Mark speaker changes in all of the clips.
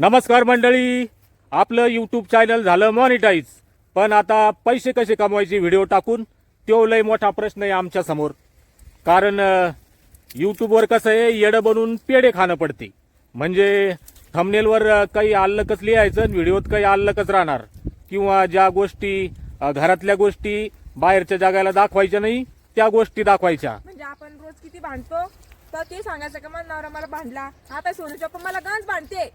Speaker 1: नमस्कार मंडळी. आपलं यूट्यूब चॅनल झालं मॉनिटाईज पण आता पैसे कसे कमवायचे व्हिडिओ टाकून तो लय मोठा प्रश्न आहे आमच्यासमोर कारण यूट्यूबवर कसं आहे येडं बनून पेढे खाणं पडते. म्हणजे थंबनेलवर काही आल्लकच लिहायचं आणि व्हिडिओत काही आल्लकच राहणार. किंवा ज्या गोष्टी घरातल्या गोष्टी बाहेरच्या जगाला दाखवायच्या नाही त्या गोष्टी दाखवायच्या.
Speaker 2: म्हणजे आपण रोज किती भांडतो? तर ते सांगायचं का मला नवरा मला भांडला. आता सोनू चप्पा मला गंज भांडते.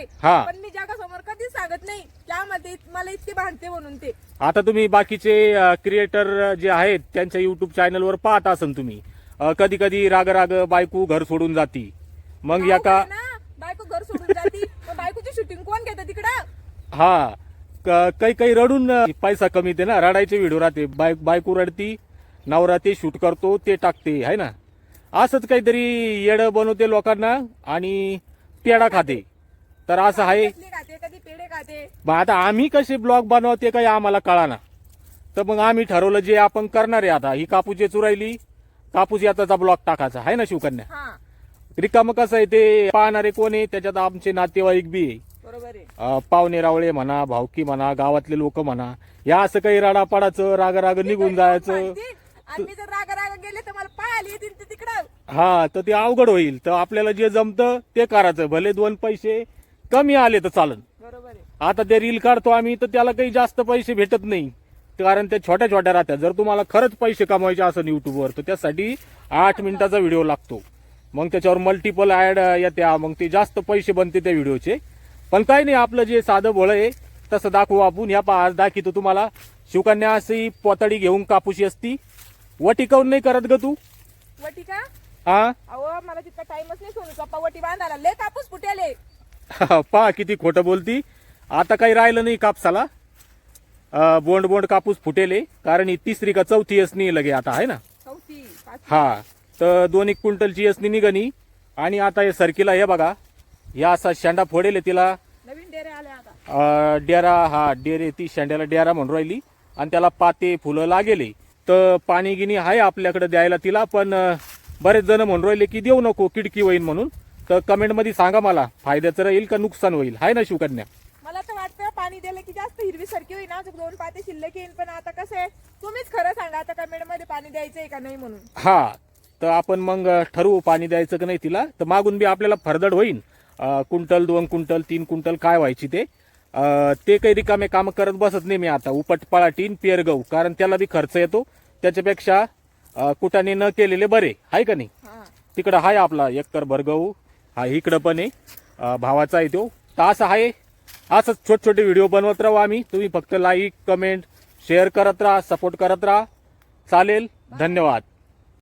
Speaker 1: हा.
Speaker 2: पण मी जगासमोर कधीच सांगत नाही. त्यामध्ये मला इतके भांडते म्हणून ते.
Speaker 1: आता तुम्ही बाकीचे क्रिएटर जे आहेत त्यांच्या युट्यूब चॅनलवर पाहत असन तुम्ही. कधी कधी राग राग बायको घर सोडून जाती. मग या का
Speaker 2: ना? बायको घर सोडून जाती. मग बायकोची शूटिंग कोण घेतं तिकडं?
Speaker 1: हा. क- काही काही रडून पैसा कमी ते ना रडायचे व्हिडिओ राहते. बाय बायको रडती नवरा ते शूट करतो ते टाकते आहे ना? असंच काहीतरी येड बनवते लोकांना आणि पेडा खाते. तर असं आहे.
Speaker 2: कसली खाते? कधी पेढे खाते?
Speaker 1: मग आता आम्ही कसे ब्लॉग बनवते काही आम्हाला कळाना. तर मग आम्ही ठरवलं जे आपण करणार आहे आता. ही कापूस जे चुरायली कापूस याचा ब्लॉग टाकायचा. आहे ना शिवकन्या?
Speaker 2: हा.
Speaker 1: रिकामं कसं आहे ते पाहणारे कोण आहे? त्याच्यात आमचे नातेवाईक बी आहे.
Speaker 2: बरोबर आहे.
Speaker 1: अं, पाहुणे रावळे म्हणा भावकी म्हणा गावातले लोक म्हणा या असं काही राडापाडाचं राग राग निघून जायचं.
Speaker 2: भांडते. आणि मी जर राग राग गेले तर मला पायाला येतील ते तिकडं.
Speaker 1: हा तर ते अवघड होईल. तर आपल्याला जे जमतं ते करायचं. भले दोन पैसे कमी आले तर चालन.
Speaker 2: बरोबर आहे.
Speaker 1: आता ते रील काढतो आम्ही तर त्याला काही जास्त पैसे भेटत नाही. कारण त्या छोट्या छोट्या राहत्या. जर तुम्हाला खरंच पैसे कमवायचे असेल युट्यूबवर तर त्यासाठी आठ मिनिटाचा व्हिडिओ लागतो. मग त्याच्यावर मल्टिपल ऍड येत्या मग ते जास्त पैसे बनते त्या व्हिडिओचे पण काही नाही आपलं जे साधं भोळं आहे तसं दाखवू आपण. ह्या पा आज दाखवतो तुम्हाला. शिवकन्या अशी पोतडी घेऊन कापूशी असती. वटी काऊन नाही करत ग तू?
Speaker 2: वटी का?
Speaker 1: हा
Speaker 2: अहो मला तितका टाइमच नाही सोनू वटी बांधायला लय कापूस फुटेले.
Speaker 1: पहा किती खोटं बोलती. आता काही राहिलं नाही कापसाला. बोंड बोंड कापूस फुटेले कारण ही तिसरी का चौथी असणी लगे आता आहे ना. हा तर दोन एक क्विंटलची असणी निघणी आणि आता हे सरकीला हे बघा या असा शेंडा फोडेल तिला.
Speaker 2: नवीन डेरे आले आता.
Speaker 1: अं, डेरा हा डेरे ती शेंड्याला डेरा म्हणून राहिली. आणि त्याला पाते फुलं लागेले. तर पाणी गिनी आहे आपल्याकडे द्यायला तिला पण बरेच जण म्हणून राहिले की देऊ नको किडकी होईल म्हणून. तर कमेंटमध्ये सांगा मला फायद्याचं राहील का नुकसान होईल? आहे ना शिवकन्या?
Speaker 2: मला तर वाटतं पाणी दिलं की जास्त हिरवी सारखी होईल अजून दोन पाते शिल्लक येईल. पण आता कसं आहे तुम्हीच खरं सांगा आता कमेंटमध्ये पाणी द्यायचंय का नाही म्हणून?
Speaker 1: हा तर आपण मग ठरवू पाणी द्यायचं का नाही तिला. तर मागून बी आपल्याला फरदड होईल कुंटल दोन कुंटल तीन कुंटल काय व्हायची ते. अं, ते काही रिकामे काम करत बसत नाही मी आता. उपटपाळा टीन पेरगव. कारण त्याला बी खर्च येतो. त्याच्यापेक्षा अं, कुटाने न केलेले बरे. आहे का नाही?
Speaker 2: हा.
Speaker 1: तिकडं आहे आपला एकतर भरगहू हा इकडं पण आहे. भावाचा आहे तो. तास आहे. असंच छोटे छोटे व्हिडिओ बनवत राहू आम्ही. तुम्ही फक्त लाईक कमेंट शेअर करत राहा सपोर्ट करत राहा. चालेल. धन्यवाद.